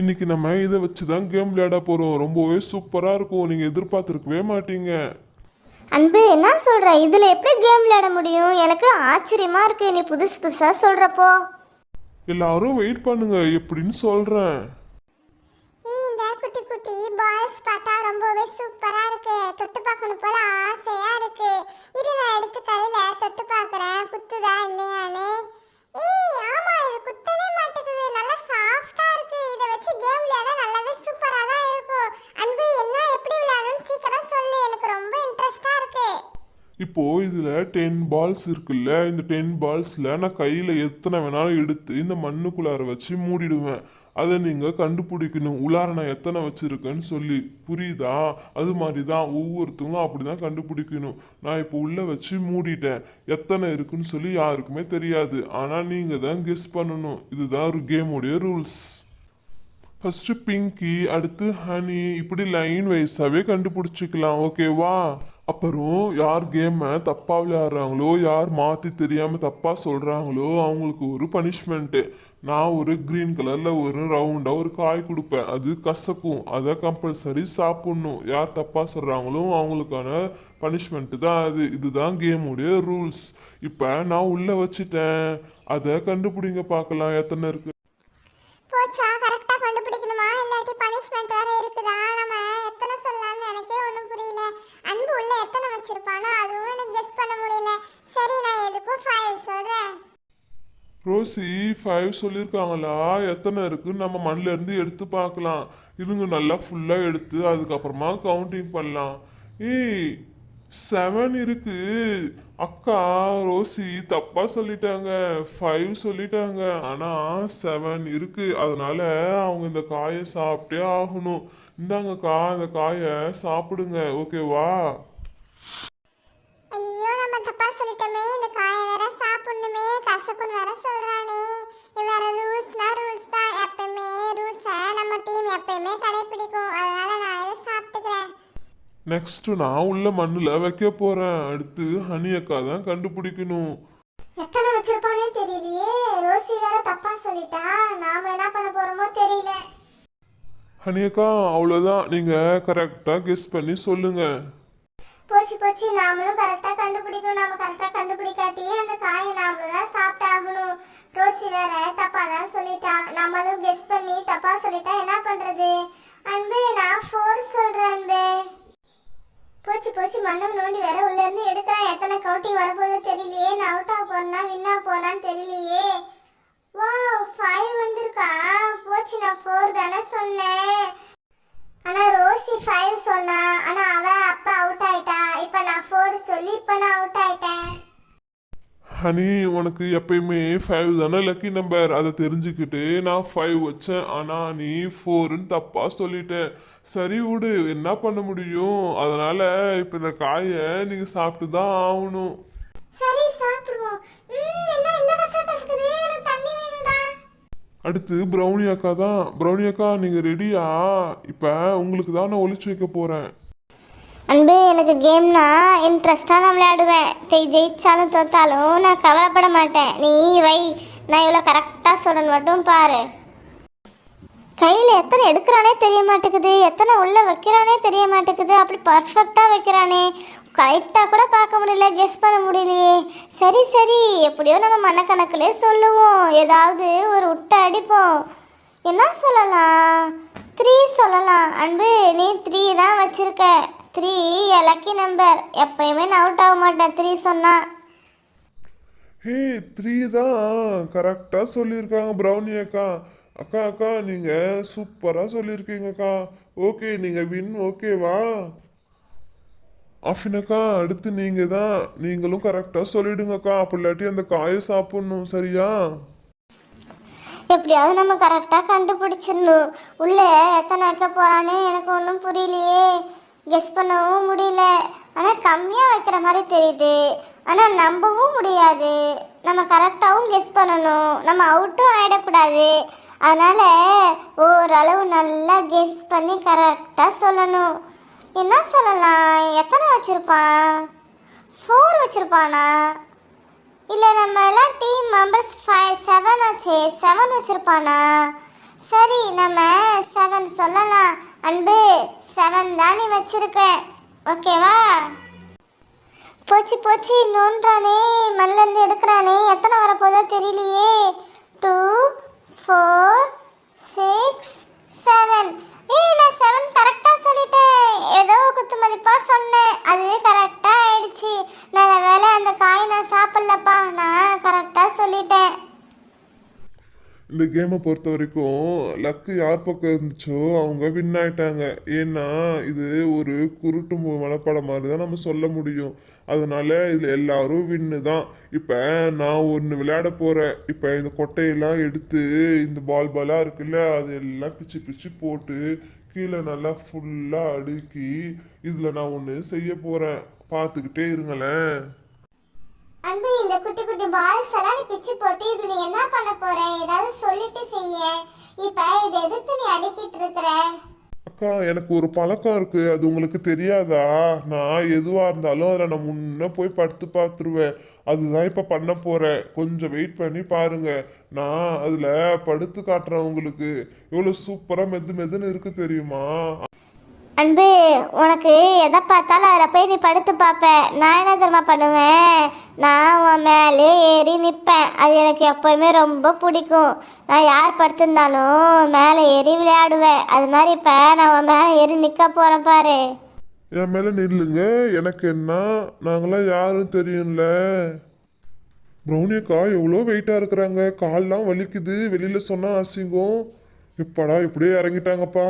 இன்னைக்கு நம்ம இதை வச்சு தான் கேம் விளையாட போகிறோம் ரொம்பவே சூப்பராக இருக்கும். நீங்கள் எதிர்பார்த்துருக்கவே மாட்டீங்க. அன்பு என்ன சொல்ற? இதுல எப்படி கேம் விளையாட முடியும்? எனக்கு ஆச்சரியமா இருக்கு. நீ புதுசு புதுசா சொல்றப்போ. எல்லாரும் வெயிட் பண்ணுங்க. எப்படின்னு சொல்கிறேன் இந்த குட்டி குட்டி பால்ஸ் பார்த்தா ரொம்பவே சூப்பரா இருக்கு. தொட்டு பார்க்கணும் போல ஆசையா இருக்கு. இரு நான் எடுத்து கையில தொட்டு பார்க்கறேன். குத்துதா இல்லையான்னு இப்போது இதில் டென் பால்ஸ் இருக்குல்ல இந்த டென் பால்ஸில் நான் கையில் எத்தனை வேணாலும் எடுத்து இந்த மண்ணுக்குள்ளார வச்சு மூடிடுவேன். அதை நீங்கள் கண்டுபிடிக்கணும். உள்ளார நான் எத்தனை வச்சுருக்கேன்னு சொல்லி. புரியுதா? அது மாதிரி தான் ஒவ்வொருத்தவங்களும் அப்படி தான் கண்டுபிடிக்கணும். நான் இப்போ உள்ளே வச்சு மூடிட்டேன். எத்தனை இருக்குன்னு சொல்லி யாருக்குமே தெரியாது. ஆனால் நீங்கள் தான் கெஸ் பண்ணணும். இதுதான் ஒரு கேமுடைய ரூல்ஸ் ஃபஸ்ட்டு பிங்கி அடுத்து ஹனி இப்படி லைன் வைஸாகவே கண்டுபிடிச்சிக்கலாம். ஓகேவா அப்புறம் யார் கேமை தப்பாக விளையாடுறாங்களோ யார் மாற்றி தெரியாமல் தப்பாக சொல்கிறாங்களோ அவங்களுக்கு ஒரு பனிஷ்மெண்ட்டு நான் ஒரு க்ரீன் கலரில் ஒரு ரவுண்டாக ஒரு காய் கொடுப்பேன். அது கசக்கும். அதை கம்பல்சரி சாப்பிட்ணும். யார் தப்பாக சொல்கிறாங்களோ அவங்களுக்கான பனிஷ்மெண்ட்டு தான் அது. இதுதான் கேமுடைய ரூல்ஸ் இப்போ நான் உள்ளே வச்சுட்டேன். அதை கண்டுபிடிங்க பார்க்கலாம் எத்தனை இருக்குது போச்சா கரெக்டாக கண்டுபிடிக்கணுமா இல்லாட்டி பனிஷ்மெண்ட் வேற இருக்குதா? நம்ம எத்தனை சொல்லலாம்னு எனக்கே ஒன்றும் புரியல. அன்பு உள்ள எத்தனை வச்சிருப்பானோ அதுவும் எனக்கு கெஸ் பண்ண முடியல. சரி நான் எதுக்கும் ஃபைவ் சொல்கிறேன் ரோசி ஃபைவ் சொல்லியிருக்காங்களா எத்தனை இருக்குன்னு நம்ம மண்ணிலேருந்து எடுத்து பார்க்கலாம். இருங்க நல்லா ஃபுல்லாக எடுத்து அதுக்கப்புறமா கவுண்டிங் பண்ணலாம். ஏய் செவன் இருக்கு. அக்கா ரோசி தப்பாக சொல்லிட்டாங்க. ஃபைவ் சொல்லிட்டாங்க. ஆனால் செவன் இருக்கு. அதனால அவங்க இந்த காயை சாப்பிட்டே ஆகணும். இந்தாங்கக்கா இந்த காயை சாப்பிடுங்க. ஓகேவா ஐயோ நம்ம தப்பா சொல்லிட்டோமே. இந்த காயை வேற சாப்பிடணுமே. கசப்புன்னு வேற நெக்ஸ்ட் நான் உள்ள மண்ணில் வைக்க போகிறேன் அடுத்து ஹனி அக்கா தான் கண்டுபிடிக்கணும். எத்தனை வச்சிருப்பானே தெரியலையே. ரோசி வேற தப்பா சொல்லிட்டா. நாம என்ன பண்ண போறோமோ தெரியல. ஹனியக்கா அவ்வளோதான் நீங்கள் கரெக்டாக கெஸ் பண்ணி சொல்லுங்கள் போச்சு போச்சு. நாமளும் கரெக்டா கண்டுபிடிக்கணும். நாம கரெக்டா கண்டுபிடிக்காட்டி அந்த காயை நாம தான் சாப்பிட்டாகணும். ரோசி வேற தப்பா தான் சொல்லிட்டா. நம்மளும் கெஸ் பண்ணி தப்பா சொல்லிட்டா என்ன பண்றது? அன்பு நான் ஃபோர் சொல்றேன் அன்பு. போச்சு போச்சு மண்டம் நோண்டி வேற உள்ள இருந்து எடுக்கிறான் எத்தனை கவுட்டிங் வரப்போதோ தெரியலையே. நான் அவுட் ஆக போறேனா வின் ஆக போறான்னு தெரியலையே. ஓ ஃபைவ் வந்திருக்கா. போச்சு நான் ஃபோர் தானே சொன்னேன். ஆனா ரோசி ஃபைவ் சொன்னா. ஆனா அவ அப்பா அவுட் ஆயிட்டா. இப்ப நான் ஃபோர் சொல்லி இப்ப நான் அவுட் ஆயிட்டேன். ஹனி உனக்கு எப்பயுமே ஃபைவ் தானே? லக்கி நம்பர் அதை தெரிஞ்சுக்கிட்டு நான் ஃபைவ் வச்சேன். ஆனால் நீ ஃபோருன்னு தப்பாக சொல்லிட்டேன். சரி விடு என்ன பண்ண முடியும்? அதனால் இப்போ இந்த காயை நீங்கள் சாப்பிட்டு தான் ஆகணும். அடுத்து ப்ரௌனி அக்கா தான். ப்ரௌனி அக்கா நீங்கள் ரெடியா இப்போ உங்களுக்கு தான் நான் ஒளிச்சு வைக்க போகிறேன் அன்பு எனக்கு கேம்னா இன்ட்ரெஸ்டாக நான் விளையாடுவேன். தெய் ஜெயிச்சாலும் தோத்தாலும் நான் கவலைப்பட மாட்டேன். நீ வை. நான் இவ்வளோ கரெக்டாக சொல்கிறேன்னு மட்டும் பாரு. கையில் எத்தனை எடுக்கிறானே தெரிய மாட்டேங்குது. எத்தனை உள்ளே வைக்கிறானே தெரிய மாட்டேங்குது. அப்படி பர்ஃபெக்டாக வைக்கிறானே. கரெக்டாக கூட பார்க்க முடியல கெஸ் பண்ண முடியலையே. சரி சரி. எப்படியோ நம்ம மனக்கணக்கிலே சொல்லுவோம். ஏதாவது ஒரு உட்டை அடிப்போம். என்ன சொல்லலாம்? த்ரீ சொல்லலாம். அன்பு நீ த்ரீ தான் வச்சிருக்க. த்ரீ லக்கி நம்பர் எப்பயுமே நான் அவுட் ஆக மாட்டேன். த்ரீ சொன்னா. ஹே த்ரீ தான். கரெக்டாக சொல்லியிருக்காங்க ப்ரௌனி அக்கா. அக்கா அக்கா நீங்கள் சூப்பராக சொல்லியிருக்கீங்கக்கா ஓகே நீங்கள் வின் ஓகேவா ஆஃபின் அக்கா அடுத்து நீங்கள் தான். நீங்களும் கரெக்டாக சொல்லிடுங்கக்கா அப்படி இல்லாட்டி அந்த காயை சாப்பிட்ணும் சரியா? எப்படியாவது நம்ம கரெக்டாக கண்டுபிடிச்சிடணும். உள்ளே எத்தனை வைக்க போகிறானே எனக்கு ஒன்றும் புரியலையே. கெஸ் பண்ணவும் முடியல. ஆனால் கம்மியாக வைக்கிற மாதிரி தெரியுது. ஆனால் நம்பவும் முடியாது. நம்ம கரெக்டாகவும் கெஸ் பண்ணணும். நம்ம அவுட்டும் ஆகிடக்கூடாது அதனால் ஓரளவு நல்லா கெஸ் பண்ணி கரெக்டாக சொல்லணும். என்ன சொல்லலாம்? எத்தனை வச்சுருப்பான்? ஃபோர் வச்சுருப்பானா? இல்லை நம்ம எல்லாம் டீம் மெம்பர்ஸ் ஃபைவ் செவன் ஆச்சு. செவன் வச்சுருப்பானா? சரி நம்ம செவன் சொல்லலாம். அன்பு செவன் தான் நீ வச்சிருக்க. ஓகேவா போச்சு போச்சு நோன்றானே மண்ணிலேருந்து எடுக்கிறானே எத்தனை வரப்போதோ தெரியலையே. டூ ஃபோர் சிக்ஸ் செவன் ஏய் நான் செவன் கரெக்டாக சொல்லிட்டேன். ஏதோ குத்து மதிப்பாக சொன்னேன். அது கரெக்டாக ஆயிடுச்சு. நல்ல வேளை அந்த காய் நான் சாப்பிட்லப்பா. நான் கரெக்டாக சொல்லிட்டேன். இந்த கேமை பொறுத்த வரைக்கும் லக்கு யார் பக்கம் இருந்துச்சோ அவங்க வின் ஆயிட்டாங்க. ஏன்னா இது ஒரு குருட்டு மு- மாதிரி தான் நம்ம சொல்ல முடியும். அதனால இதில் எல்லாரும் வின்னு தான். இப்போ நான் ஒன்று விளையாட போகிறேன் இப்போ இந்த கொட்டையெல்லாம் எடுத்து இந்த பால் பாலாக இருக்குல்ல அது எல்லாம் பிச்சு பிச்சு போட்டு கீழே நல்லா ஃபுல்லாக அடுக்கி இதில் நான் ஒன்று செய்ய போகிறேன் பார்த்துக்கிட்டே இருங்களேன். அன்பு இந்த குட்டி குட்டி பால்ஸ் எல்லாம் பிச்சு போட்டு இது நீ என்ன பண்ண போற ஏதாவது சொல்லிட்டு செய்ய. இப்ப இதை எதிர்த்து நீ அடிக்கிட்டு இருக்கிற? அக்கா எனக்கு ஒரு பழக்கம் இருக்கு. அது உங்களுக்கு தெரியாதா? நான் எதுவா இருந்தாலும் அதில் நான் முன்ன போய் படுத்து பார்த்துருவேன் அதுதான் இப்போ பண்ண போகிறேன் கொஞ்சம் வெயிட் பண்ணி பாருங்க. நான் அதில் படுத்து காட்டுறேன் உங்களுக்கு. எவ்வளோ சூப்பராக மெது மெதுன்னு இருக்கு தெரியுமா? அன்பு உனக்கு எதை பார்த்தாலும் அதில் போய் நீ படுத்து பார்ப்ப. நான் என்ன தெரியுமா பண்ணுவேன்? நான் உன் மேலே ஏறி நிற்பேன். அது எனக்கு எப்போயுமே ரொம்ப பிடிக்கும். நான் யார் படுத்திருந்தாலும் மேலே ஏறி விளையாடுவேன். அது மாதிரி இப்போ நான் உன் மேலே ஏறி நிற்க போகிறேன் பாரு. என் மேலே நில்லுங்க. எனக்கு என்ன? நாங்களாம் யாரும் தெரியும்ல. ப்ரௌனியக்கா எவ்வளோ வெயிட்டாக இருக்கிறாங்க? கால்லாம் வலிக்குது. வெளியில் சொன்னால் அசிங்கம். இப்படா இப்படியே இறங்கிட்டாங்கப்பா?